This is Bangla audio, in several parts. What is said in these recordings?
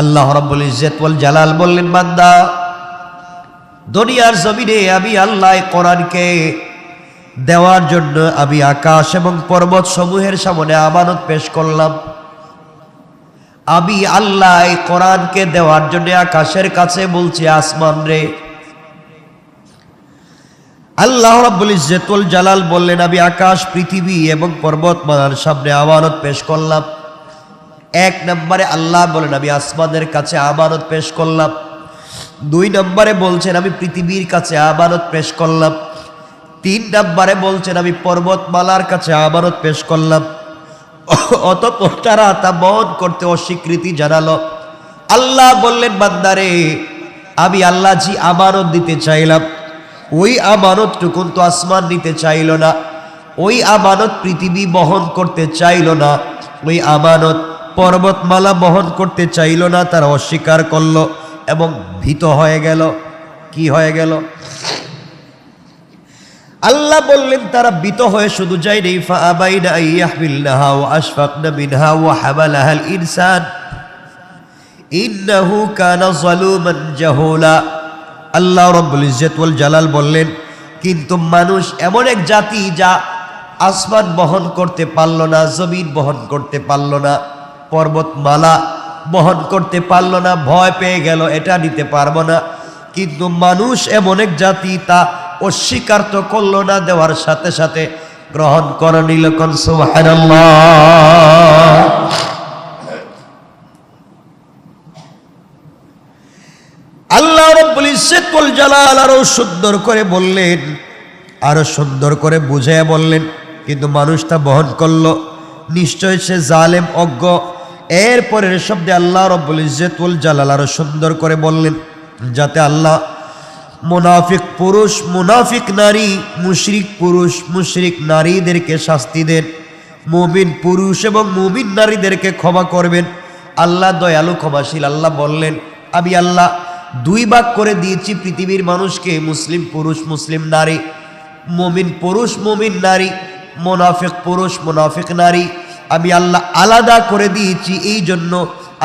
আল্লাহ রব্বুল ইজ্জত ওয়াল জালাল বললেন, বান্দা, দুনিয়ার জমিনে আমি আল্লাহ কোরআনকে দেওয়ার জন্য আমি আকাশ এবং পর্বত সমূহের সামনে আমানত পেশ করলাম। আমি আল্লাহ কোরআনকে দেওয়ার জন্য আকাশের কাছে বলছি, আসমান রে। আল্লাহ রাব্বুল ইজ্জতুল জালাল বললেন, আমি আকাশ, পৃথিবী এবং পর্বতমালার সামনে আমানত পেশ করলাম। এক নম্বরে আল্লাহ বলেন, আমি আসমানের কাছে আমানত পেশ করলাম। দুই নম্বরে বলছেন, আমি পৃথিবীর কাছে আমানত পেশ করলাম। তিন নম্বরে বলছেন, আমি পর্বতমালার কাছে আমানত পেশ করলাম। অতঃপর তারা তা মন করতে অস্বীকৃতি জানালো। আল্লাহ বললেন, বান্দারে, আমি আল্লাহ জি আমানত দিতে চাইলাম। ওই আমানতটুকুন তো আসমান নিতে চাইল না। ওই আমানত পৃথিবী বহন করতে চাইল না। ওই আমানত পর্বতমালা বহন করতে চাইল না, তারা অস্বীকার করল এবং ভীত হয়ে গেল। কি হয়ে গেল? আল্লাহ বললেন, তারা বিত হয়ে শুধু যায়নি ফাআবাইনা কানা যালুমান জাহুলা। আল্লাহ রাব্বুল ইজ্জত জালাল বললেন, কিন্তু মানুষ এমন এক জাতি যা আসমান বহন করতে পারল না, জমিন বহন করতে পারল না। পর্বতমালা বহন করতে পারল না, ভয় পেয়ে গেল, এটা নিতে পারব না। কিন্তু মানুষ এমন এক জাতি, তা অস্বীকার তো করল না, দেওয়ার সাথে সাথে গ্রহণ করে নিল আল্লাহ জালাল আরও সুন্দর করে বললেন, আরও সুন্দর করে বুঝে বললেন, কিন্তু মানুষ তা বহন করল। নিশ্চয় সে জালেম, অজ্ঞ এরপরের শব্দে আল্লাহ রব্বুল ইজ্জতুল জালাল আরও সুন্দর করে বললেন, যাতে আল্লাহ মুনাফিক পুরুষ, মুনাফিক নারী, মুশরিক পুরুষ, মুশরিক নারীদেরকে শাস্তি দেন, মুমিন পুরুষ এবং মুমিন নারীদেরকে ক্ষমা করবেন। আল্লাহ দয়ালু ক্ষমাশীল, আল্লাহ বললেন, আমি আল্লাহ দুই ভাগ করে দিয়েছি পৃথিবীর মানুষকে, মুসলিম পুরুষ, মুসলিম নারী, মুমিন পুরুষ, মুমিন নারী, মোনাফিক পুরুষ, মোনাফিক নারী আমি আল্লাহ আলাদা করে দিয়েছি, এই জন্য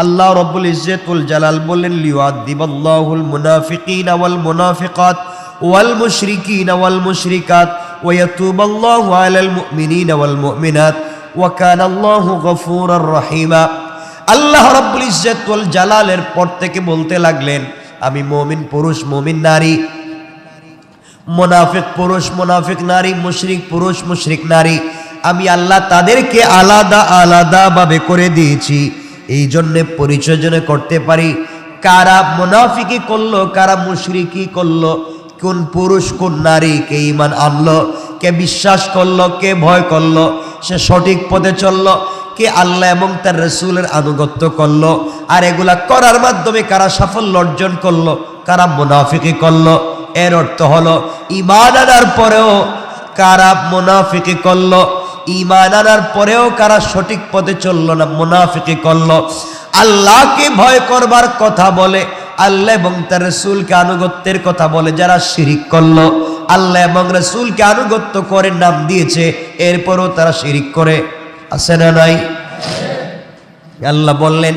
আল্লাহ রব্বুল ইজ্জতুল জালাল বললেন লিওয়াদিবাল্লাহুল মুনাফিকিন ওয়াল মুনাফিকাত ওয়াল মুশরিকিন ওয়াল মুশরিকাত ওয়ায়াতুবাল্লাহু আলাল মুমিনিন ওয়াল মুমিনাত ওয়া কানাল্লাহু গফুরার রহিমা। আল্লাহ রব্বুল ইজ্জতুল জালালের পর থেকে বলতে লাগলেন, আমি মুমিন পুরুষ, মুমিন নারী। মোনাফিক পুরুষ, মোনাফিক নারী, মুশরিক পুরুষ, মুশরিক নারী। আমি আল্লাহ তাদেরকে আলাদা আলাদা ভাবে করে দিয়েছি। এই জন্যে পরিচয় করতে পারি। কারা মুনাফিকি করল, কারা মুশরিকি করল, কোন পুরুষ, কোন নারী, কে ইমান আনলো, কে বিশ্বাস করল, কে ভয় করল, সে সঠিক পথে চলল, কে আল্লাহ এবং তার রসুলের আনুগত্য করল, আর এগুলা করার মাধ্যমে কারা সাফল্য অর্জন করল, কারা মুনাফিকি করল, এর অর্থ হলো ইমান আনার পরেও কারা মুনাফিকি করল ইমান আনার পরেও কারা সঠিক পথে চলল না মুনাফিকি করল। আল্লাহকে ভয় করবার কথা বলে, আল্লাহ এবং তার রসুলকে আনুগত্যের কথা বলে যারা শিরিক করল। আল্লাহ এবং রসুলকে আনুগত্য করে নাম দিয়েছে, এরপরও তারা শিরিক করে। আছে না নাই? আল্লাহ বললেন,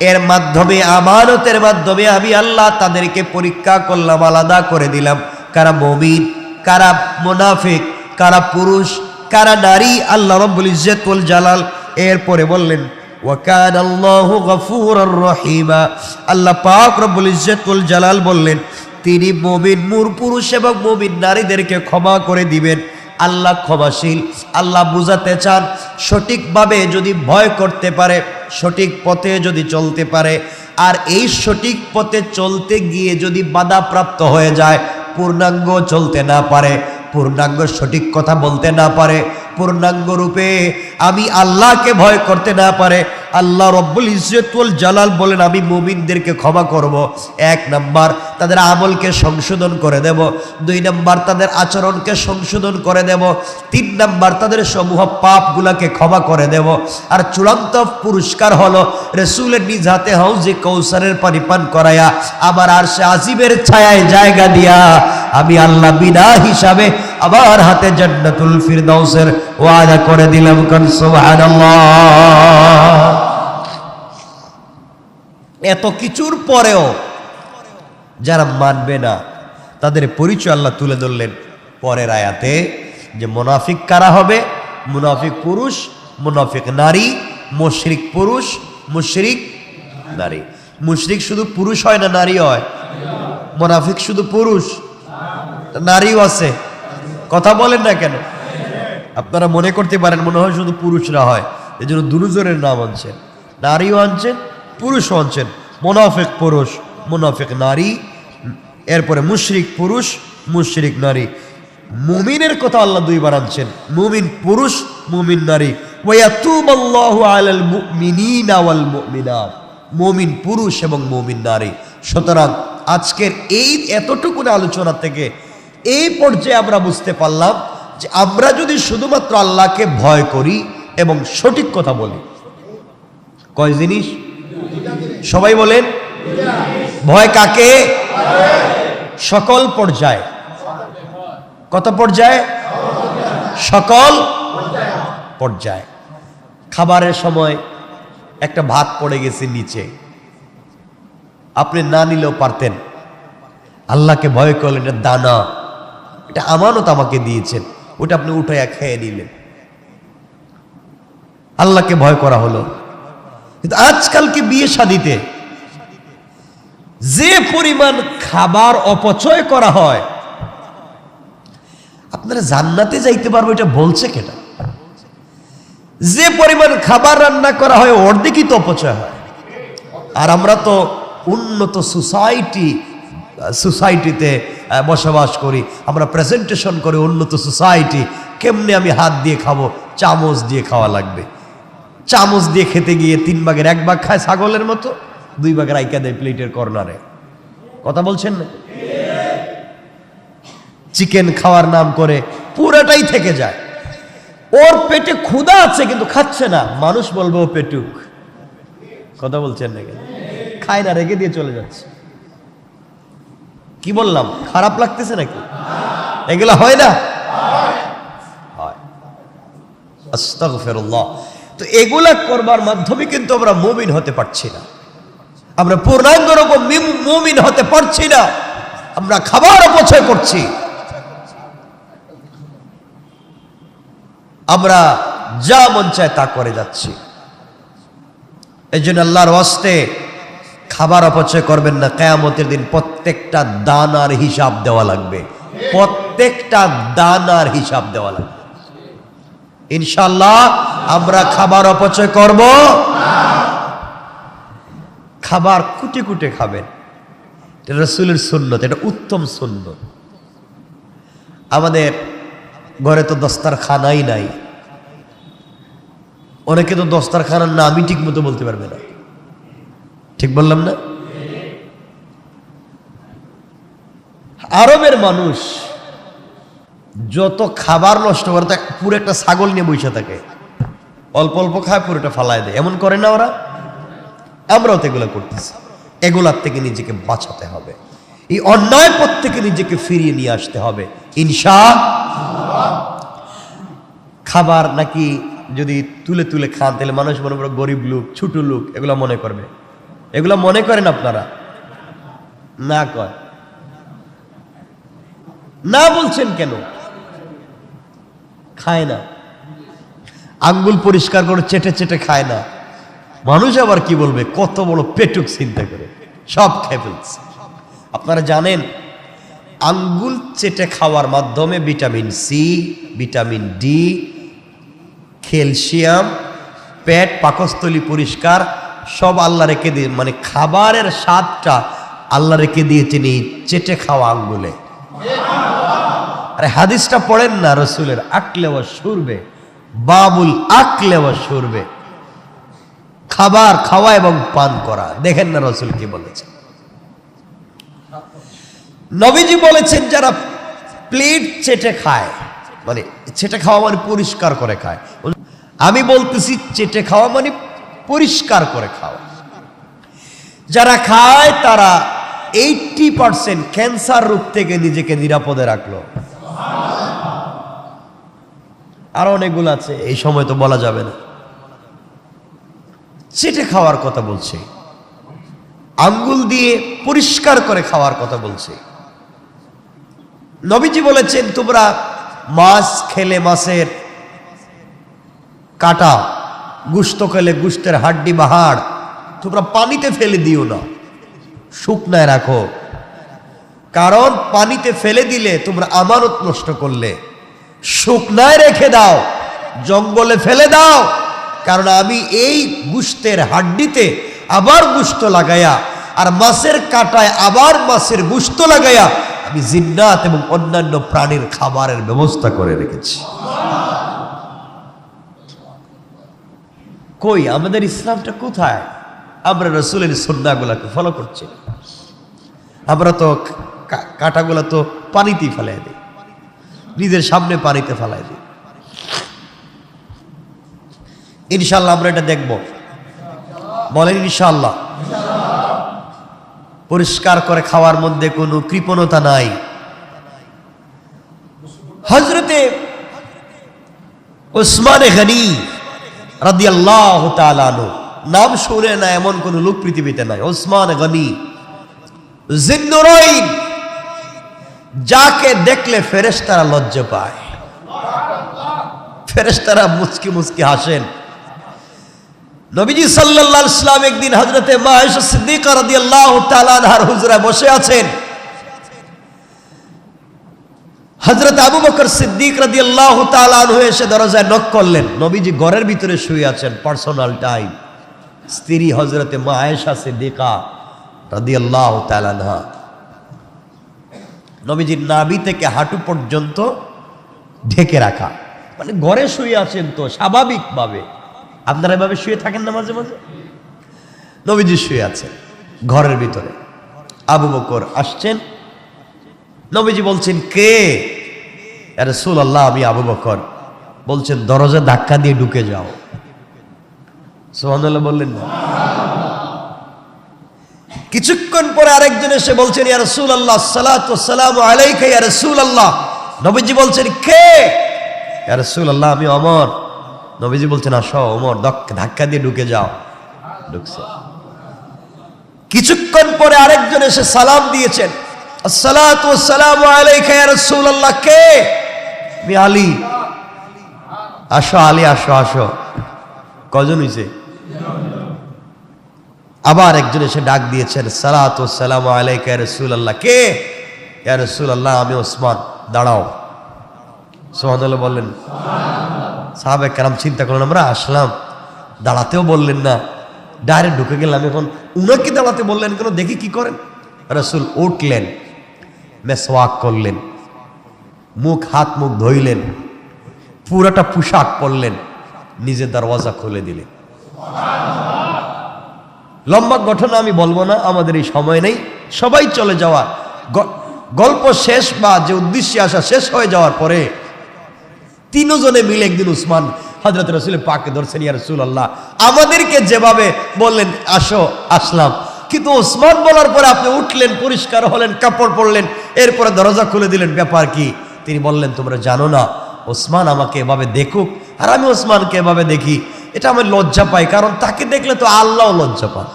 এর মাধ্যমে, আমানতের মাধ্যমে আমি আল্লাহ তাদেরকে পরীক্ষা করলাম, আলাদা করে দিলাম। কারা মমিন, কারা মুনাফিক, কারা পুরুষ কারা নারী? আল্লাহ রব্বুল ইজ্জতুল জালাল এরপরে বললেন রহিমা। আল্লাহ পাক রব্বুল ইজ্জতুল জালাল বললেন, তিনি মুমিন মুর পুরুষ এবং মুমিন নারীদেরকে ক্ষমা করে দিবেন। আল্লাহ ক্ষমাশীল, আল্লাহ বুঝাতে চান, সঠিকভাবে যদি ভয় করতে পারে, সঠিক পথে যদি চলতে পারে। আর এই সঠিক পথে চলতে গিয়ে যদি বাধাপ্রাপ্ত হয়ে যায়, পূর্ণাঙ্গ চলতে না পারে। পূর্ণাঙ্গ সঠিক কথা বলতে না পারে, পূর্ণাঙ্গ রূপে আমি আল্লাহকে ভয় করতে না পারে। আল্লাহ রব্বুল ইজ্জতুল জালাল বলেন, আমি মুমিনদেরকে ক্ষমা করব। এক নাম্বার, তাদের আমলকে সংশোধন করে দেব। দুই নাম্বার, তাদের আচরণকে সংশোধন করে দেব। তিন নাম্বার, তাদের সমূহ পাপগুলাকে ক্ষমা করে দেব। আর চূড়ান্ত পুরস্কার হলো রসুলের নিজ হাতে হাউজে কৌসারের পানি পান করায়া আবার আর সে আজিবের ছায়ায় জায়গা দিয়া আমি আল্লাহ বিনা হিসাবে আবার হাতে জান্নাতুল ফিরদাউসের ওয়াদা করে দিলাম কান সুবহানাল্লাহ। এত কিছুর পরেও যারা মানবে না, তাদের পরিচয় আল্লাহ তুলে ধরলেন পরের আয়াতে, যে মুনাফিক কারা হবে? মুনাফিক পুরুষ, মুনাফিক নারী, মুশরিক পুরুষ, মুশরিক নারী। মুশরিক শুধু পুরুষ হয় না নারী হয়? মুনাফিক শুধু পুরুষ। নারীও আছে। কথা বলেন না কেন? আপনারা মনে করতে পারেন, মনে হয় শুধু পুরুষরা হয়। এই জন্য দুজনের নাম আনছেন। নারীও আনছেন, পুরুষও আনছেন। মোনাফেক পুরুষ, মোনাফেক নারী, এরপরে মুশরিক পুরুষ, মুশরিক নারী। মুমিনের কথা আল্লাহ দুইবার আনছেন। মুমিন পুরুষ, মুমিন নারী। মুমিন পুরুষ এবং মুমিন নারী। সুতরাং আজকের এই এতটুকু আলোচনা থেকে এই পর্যায়ে আমরা বুঝতে পারলাম যে আমরা যদি শুধুমাত্র আল্লাহকে ভয় করি এবং সঠিক কথা বলি, কয় জিনিস? সবাই বলেন, ভয় কাকে? সকল পর্যায়ে। কত পর্যায়ে? সকল পর্যায়ে। খাবারের সময় একটা ভাত পড়ে গেছে নিচে। আপনি না নিলেও পারতেন। আল্লাহকে ভয় করলেন দানা। এটা আমানত আমাকে দিয়েছেন। ওটা আপনি উঠাইয়া খেয়ে নিলেন। আল্লাহকে ভয় করা হলো। কিন্তু আজকালকে বিয়ে শাদিতে যে পরিমাণ খাবার অপচয় করা হয়, আপনারা জান্নাতে যাইতে পারব এটা বলছে কেটা? যে পরিমাণ খাবার রান্না করা হয় অর্ধেকই তো অপচয় হয়। আর আমরা তো উন্নত সোসাইটি, সোসাইটিতে বসবাস করি। আমরা প্রেজেন্টেশন করি উন্নত সোসাইটি কেমনে আমি হাত দিয়ে খাব? চামচ দিয়ে খাওয়া লাগবে। চামচ দিয়ে খেতে গিয়ে তিন ভাগের এক ভাগ খায় ছাগলের মতো, দুই ভাগের আইকা দেয় প্লেটের কর্নারে। কথা বলছেন? না চিকেন খাওয়ার নাম করে পুরাটাই থেকে যায়। ওর পেটে ক্ষুধা আছে কিন্তু খাচ্ছে না। মানুষ বলবে পেটুক। কথা বলছেন না কেন খায় না রেখে দিয়ে চলে যাচ্ছে। কি বললাম? খারাপ লাগতেছে নাকি? এগুলা হয় না? তো এগুলা করবার মাধ্যমে কিন্তু আমরা মুমিন হতে পারছি না। আমরা পূর্ণাঙ্গ রকম মুমিন হতে পারছি না। আমরা খাবার অপচয় করছি। আমরা যা মন চায় তা করে যাচ্ছি। এই জন্য আল্লাহর হস্তে খাবার অপচয় করবেন না, কেয়ামতের দিন প্রত্যেকটা দানার হিসাব দেওয়া লাগবে। প্রত্যেকটা দানার হিসাব দেওয়া লাগবে। ইনশাল্লাহ আমরা খাবার অপচয় করব খাবার কুটে কুটে খাবেন। এটা রসুলের সুন্নত, এটা উত্তম সুন্নত। আমাদের ঘরে তো দস্তার খানাই নাই। অনেকে তো দস্তার খানার নামই ঠিক মতো বলতে পারবে না। ঠিক বললাম না? আরবের মানুষ যত খাবার নষ্ট করে তা পুরো একটা ছাগল নিয়ে বসে থাকে। অল্প অল্প খায় পুরোটা ফালায় দেয়। এমন করে না ওরা? আমরাও তো এগুলো করতেছি। এগুলার থেকে নিজেকে বাঁচাতে হবে। এই অন্যায় পথ থেকে নিজেকে ফিরিয়ে নিয়ে আসতে হবে। ইনশা খাবার নাকি যদি তুলে তুলে খান, তাহলে মানুষ মনে করবে গরিব লোক, ছোট লোক, এগুলো মনে করবে। এগুলো মনে করেন আপনারা? না কয়। না বলছেন কেন? খায় না। আঙ্গুল পরিষ্কার করে চেটে চেটে খায় না। মানুষ আবার কি বলবে? কত বড় পেটুক চিন্তা করে। সব খেয়ে ফেলছে। আপনারা জানেন, আঙ্গুল চেটে খাওয়ার মাধ্যমে vitamin C, vitamin D, calcium, পেট পাকস্থলী পরিষ্কার সব আল্লাহ রেখে দিয়ে মানে খাবারের স্বাদটা আল্লাহ রেখে দিয়েছেন এই চেটে খাওয়া আঙ্গুলে। আরে হাদিসটা পড়েন না রসুলের আকলে ও সুরবে বাবুল আকলে ও সুরবে খাবার খাওয়া এবং পান করা, দেখেন না রসুল কি বলেছেন। নবীজি বলেছেন, যারা প্লেট চেটে খায় মানে চেটে খাওয়া মানে পরিষ্কার করে খায়। আমি বলতেছি, চেটে খাওয়া মানে পরিষ্কার করে খাওয়া। যারা খায়, তারা এইটটি পার্সেন্ট ক্যান্সার রোগ থেকে নিজেকে নিরাপদে রাখল। আরও অনেকগুলো আছে, এই সময় তো বলা যাবে না। চেটে খাওয়ার কথা বলছি। আঙ্গুল দিয়ে পরিষ্কার করে খাওয়ার কথা বলছে। নবীজি বলেছেন, তোমরা মাছ খেলে মাছের কাটা গুস্ত খেলে গুস্তের হাড্ডি বা হাড় তোমরা পানিতে ফেলে দিও না। শুকনায় রাখো। কারণ পানিতে ফেলে দিলে তোমরা আমানত নষ্ট করলে। শুকনায় রেখে দাও। জঙ্গলে ফেলে দাও। কারণ আমি এই গুস্তের হাড্ডিতে আবার গুস্ত লাগাইয়া আর মাছের কাটায় আবার মাছের গুস্ত লাগাইয়া আমি জিন্নাত এবং অন্যান্য প্রাণীর খাবারের ব্যবস্থা করে রেখেছি। কই? আমাদের ইসলামটা কোথায়? আমরা রসুলের সন্ন্যাগুলাকে ফলো করছি। আমরা তো কাঁটাগুলো তো পানিতেই ফেলাই দিই। নিজের সামনে পানিতে ফেলাই দিই। ইনশাল্লাহ আমরা এটা দেখব। বলেন ইনশাল্লাহ পরিষ্কার করে খাওয়ার মধ্যে কোনো কৃপণতা নাই। হজরতে ওসমানে গনি নাম শুনে না এমন কোন লোক পৃথিবীতে নাই। ওসমান গনি যাকে দেখলে ফেরেশতারা লজ্জা পায়। ফেরেশতারা মুচকি মুচকি হাসেন। নবীজি সাল্লাল্লাহু আলাইহি সাল্লাম একদিন হযরতে মা আয়েশা সিদ্দিকা রাদিয়াল্লাহু হুজরায় বসে আছেন। হযরত আবু বকর সিদ্দিক রাদিয়াল্লাহু তাআলা আনহু এসে দরজায় নক করলেন। নবীজি ঘরের ভিতরে শুয়ে আছেন পার্সোনাল টাইম স্ত্রী হযরতে মা আয়েশা সিদ্দিকা রাদিয়াল্লাহু তাআলা আনহা। নবীজির নাভি থেকে হাঁটু পর্যন্ত ঢেকে রাখা। মানে ঘরে শুয়ে আছেন তো, স্বাভাবিকভাবে। আপনারা এভাবে শুয়ে থাকেন না মাঝে মাঝে? নবীজি শুয়ে আছেন ঘরের ভিতরে। আবু বকর আসছেন। নবীজি বলছেন, কে? রসুল আল্লাহ আমি আবু বকর। বলছেন, দরজা ধাক্কা দিয়ে ঢুকে যাও। সোহানুল্লাহ বললেন না? কিছুক্ষণ পরে আরেকজন এসে বলছেন সালাম আলাইকা আল্লাহ নবীজি বলছেন, কে? ইয়া আল্লাহ আমি অমর। নবীজি বলছেন, আসো অমর ধাক্কা দিয়ে ঢুকে যাও। ঢুকছে। কিছুক্ষণ পরে আরেকজন এসে সালাম দিয়েছেন, আসসালাতু সালাম আলাইকা, ইয়া রসুল আল্লাহ কে? আলী? আসো আলী, আসো আসো। কজন হইছে? আবার একজন এসে ডাক দিয়েছেন, সালাত সালাম আলাইকা রসুল আল্লাহ কে? রসুল আল্লাহ আমি ওসমান। দাঁড়াও। সোহানুল্লাহ বললেন সাহাবে কেরাম চিন্তা করলেন, আমরা আসলাম। দাঁড়াতেও বললেন না। ডাইরেক্ট ঢুকে গেলাম এখন। উনাকে দাঁড়াতে বললেন কেন? দেখি কি করেন। রসুল উঠলেন, মেসওয়াক করলেন। মুখ, হাত, মুখ ধইলেন। পুরাটা পোশাক পরলেন। নিজের দরওয়াজা খুলে দিলেন। লম্বা ঘটনা আমি বলব না, আমাদের এই সময় নেই। সবাই চলে যাওয়া। গল্প শেষ বা যে উদ্দেশ্যে আসা শেষ হয়ে যাওয়ার পরে তিনজনে মিলে একদিন উসমান হজরত রসুলের পাকে ধরছেন, ইয়া রসুল আল্লাহ আমাদেরকে যেভাবে বললেন, আসো, আসলাম। কিন্তু ওসমান বলার পরে আপনি উঠলেন, পরিষ্কার হলেন, কাপড় পরলেন, এরপরে দরজা খুলে দিলেন। ব্যাপার কি? তিনি বললেন, তোমরা জানো না, ওসমান আমাকে এভাবে দেখুক আর আমি ওসমানকে এভাবে দেখি। এটা আমি লজ্জা পাই, কারণ তাকে দেখলে তো আল্লাহ লজ্জা পান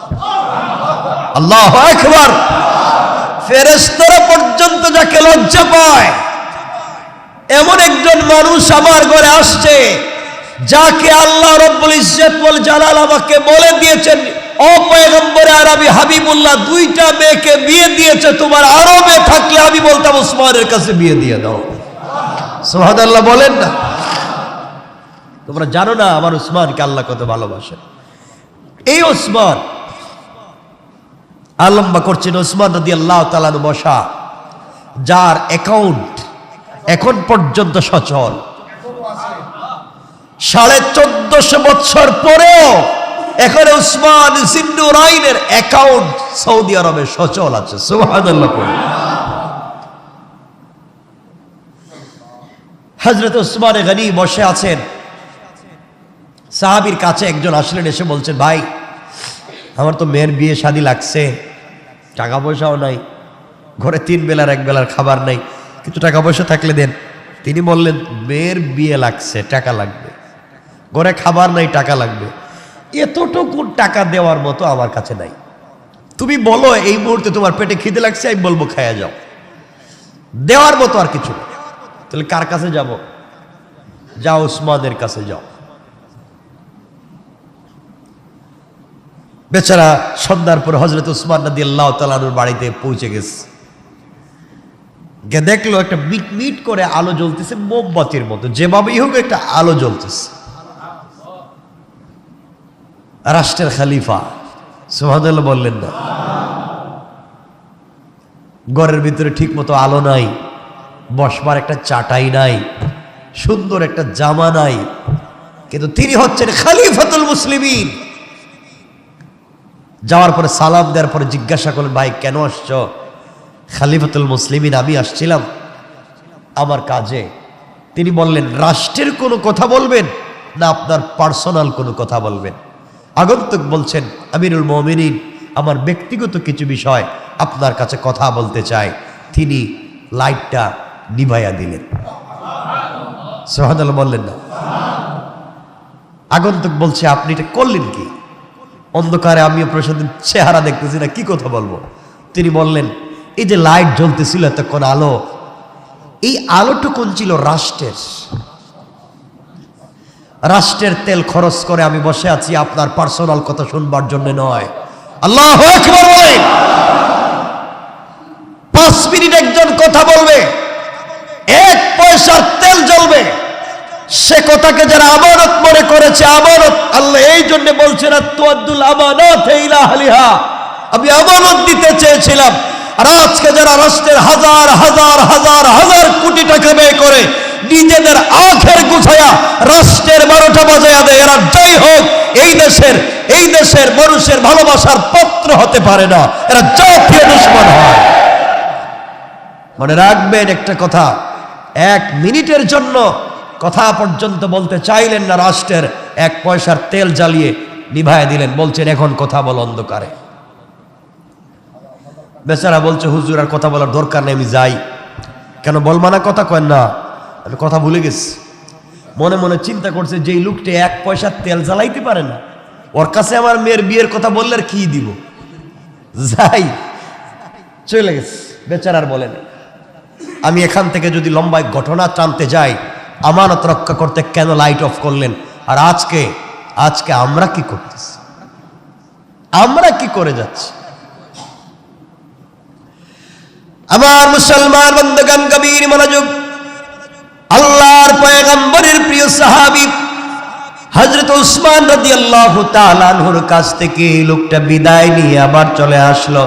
আল্লাহ একবার ফেরেস্তরা পর্যন্ত যাকে লজ্জা পায়, এমন একজন মানুষ আমার ঘরে আসছে, যাকে আল্লাহ রব্বুল ইজ্জত ওয়াল জালাল আমাকে বলে দিয়েছেন, ও পয়গম্বরে আরবি হাবিবুল্লাহ, দুইটা মেয়েকে বিয়ে দিয়েছে, তোমার আরও মেয়ে থাকলে আমি বলতাম, ওসমানের কাছে বিয়ে দিয়ে দাও। সুবহানাল্লাহ বলেন না। তোমরা জানো না আমার উসমানকে আল্লাহ কত ভালোবাসে। এই ওসমান আলম্বা করছেন ওসমান নদী আল্লাহ তালানু বসা, যার অ্যাকাউন্ট এখন পর্যন্ত সচল। সাড়ে চোদ্দশো বছর পরেও এখন উসমান জিন্নুরাইনের অ্যাকাউন্ট সৌদি আরবে সচল আছে, সুবহানাল্লাহ হজরত উসমান গনি বসে আছেন। সাহাবির কাছে একজন আসলেন, এসে বলছেন, ভাই, আমার তো মেয়ের বিয়ে শাদি লাগছে, টাকা পয়সাও নাই, ঘরে তিন বেলার, এক বেলার খাবার নাই কিন্তু টাকা পয়সা থাকলে দেন। তিনি বললেন, মেয়ের বিয়ে লাগছে, টাকা লাগবে, ঘরে খাবার নাই, টাকা লাগবে, এতটুকু টাকা দেওয়ার মতো আমার কাছে নাই। তুমি বলো, এই মুহূর্তে তোমার পেটে খিদে লাগছে, আমি বলব, খায়া যাও। দেওয়ার মতো আর কিছু না। তাহলে কার কাছে যাব? যাও উসমানের কাছে যাও। বেচারা সন্ধ্যার পর হজরত উসমান নদী আল্লাহ তালানুর বাড়িতে পৌঁছে গেছে। গিয়ে দেখল একটা মিট মিট করে আলো জ্বলতেছে, মোমবাতির মতো। যেভাবেই হোক একটা আলো জ্বলতেছে। রাষ্ট্রের খালিফা সোহাদুল্লাহ বললেন না। ঘরের ভিতরে ঠিক মতো আলো নাই। বসবার একটা চাটাই নাই, সুন্দর একটা জামা নাই, কিন্তু তিনি হচ্ছেন খালিফাতুল মুসলিমিন। যাওয়ার পরে সালাম দেওয়ার পরে জিজ্ঞাসা করলেন, ভাই, কেন আসছ? খালিফাতুল মুসলিমিন, আমি আসছিলাম আমার কাজে। তিনি বললেন, রাষ্ট্রের কোনো কথা বলবেন না আপনার পার্সোনাল কোনো কথা বলবেন? আগন্তুক বলছেন, আমিরুল মমিনিন, আমার ব্যক্তিগত কিছু বিষয় আপনার কাছে কথা বলতে চাই। তিনি লাইটটা নিভাইয়া দিলেন। সোহাদ বললেন না। আগন্তুক বলছে, আপনি এটা করলেন কি? অন্ধকারে আমি আপনার সাথে চেহারা দেখতেছি না, কি কথা বলব? তিনি বললেন, এই যে লাইট জ্বলতেছিল এতক্ষণ আলো, এই আলোটুকুন ছিল? রাষ্ট্রের। রাষ্ট্রের তেল খরচ করে আমি বসে আছি, আপনার পার্সোনাল কথা শুনবার জন্য নয়। আল্লাহ পাঁচ মিনিট একজন কথা বলবে। এক পয়সার তেল জ্বলবে। সে কথাকে যারা আমানত মনে করেছে, আমানত আল্লাহ এই জন্য বলছেন আত্মুল আমানত হালিহা আমি আমানত দিতে চেয়েছিলাম। আর আজকে যারা রাষ্ট্রের হাজার হাজার হাজার হাজার কোটি টাকা ব্যয় করে, নিজেদের আখের গুছায়া রাষ্ট্রের বারোটা বাজায়া দেয়, এরা যাই হোক, এই দেশের এই দেশের মানুষের ভালোবাসার পত্র হতে পারে না। এরা জাতীয় দুশ্মন হয়। মনে রাখবেন একটা কথা এক মিনিটের জন্য কথা পর্যন্ত বলতে চাইলেন না রাষ্ট্রের। এক পয়সার তেল জ্বালিয়ে নিভায় দিলেন, বলছেন, এখন কথা বল অন্ধকারে। বেচারা বলছে, হুজুর, আর কথা বলার দরকার নেই, আমি যাই। কেন বলমানা কথা কয় না? আমি কথা ভুলে গেছি। মনে মনে চিন্তা করছে যে এই লোকটি এক পয়সার তেল জ্বালাইতে পারে না, ওর কাছে আমার মেয়ের বিয়ের কথা বললে আর কি দিব? যাই, চলে গেছে। বেচারার বলে না। আমি এখান থেকে যদি লম্বায় ঘটনা টানতে যাই, আমানত রক্ষা করতে কেন লাইট অফ করলেন? আর আজকে আজকে আমরা কি করতেছি? আমরা কি করে যাচ্ছি? আমার মুসলমান বন্ধগান কবির মনোযোগ, আল্লাহর পয়গম্বরের প্রিয় সাহাবী হজরত উসমান রাজি আল্লাহ তালানহুর কাছ থেকে লোকটা বিদায় নিয়ে আবার চলে আসলো।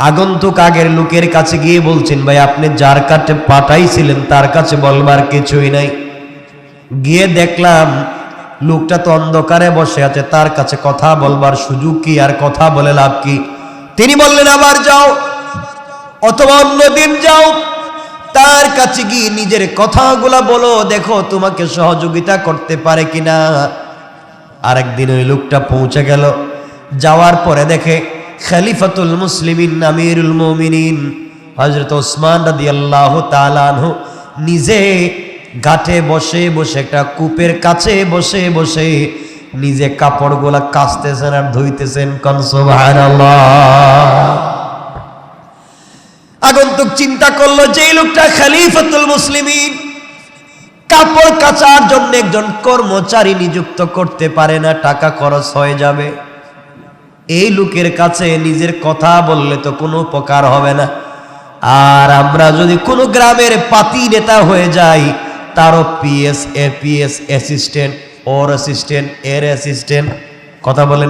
আগন্তুক আগের লোকের কাছে গিয়ে বলছেন, ভাই, আপনি যার কাছে পাঠাইছিলেন, তার কাছে বলবার কিছুই নাই। গিয়ে দেখলাম, লোকটা তো অন্ধকারে বসে আছে, তার কাছে কথা বলবার সুযোগ কি, আর কথা বলে লাভ কি? তিনি বললেন, আবার যাও, অথবা অন্যদিন যাও। তার কাছে গিয়ে নিজের কথাগুলা বলো, দেখো, তোমাকে সহযোগিতা করতে পারে কিনা? আরেকদিন ওই লোকটা পৌঁছে গেল। যাওয়ার পরে দেখে খালিফাতুল মুসলিমিন, আমিরুল মুমিনিন। হজরত ওসমান রাদি আল্লাহ তালানহ নিজে ঘাটে বসে বসে একটা কূপের কাছে বসে বসে নিজে কাপড়গুলা কাচতেছেন আর ধুইতেছেন কনসোভান আগন্তুক চিন্তা করল যে লোকটা খালিফাতুল মুসলিমিন। কাপড় কাচার জন্য একজন কর্মচারী নিযুক্ত করতে পারে না, টাকা খরচ হয়ে যাবে। এই লোকের কাছে নিজের কথা বললে তো কোনো উপকার হবে না। আর আমরা যদি কোনো গ্রামের পাতি নেতা হয়ে যাই, তারও পিএস এপিএস অ্যাসিস্ট্যান্ট ওর অ্যাসিস্ট্যান্ট এর অ্যাসিস্ট্যান্ট কথা বলেন।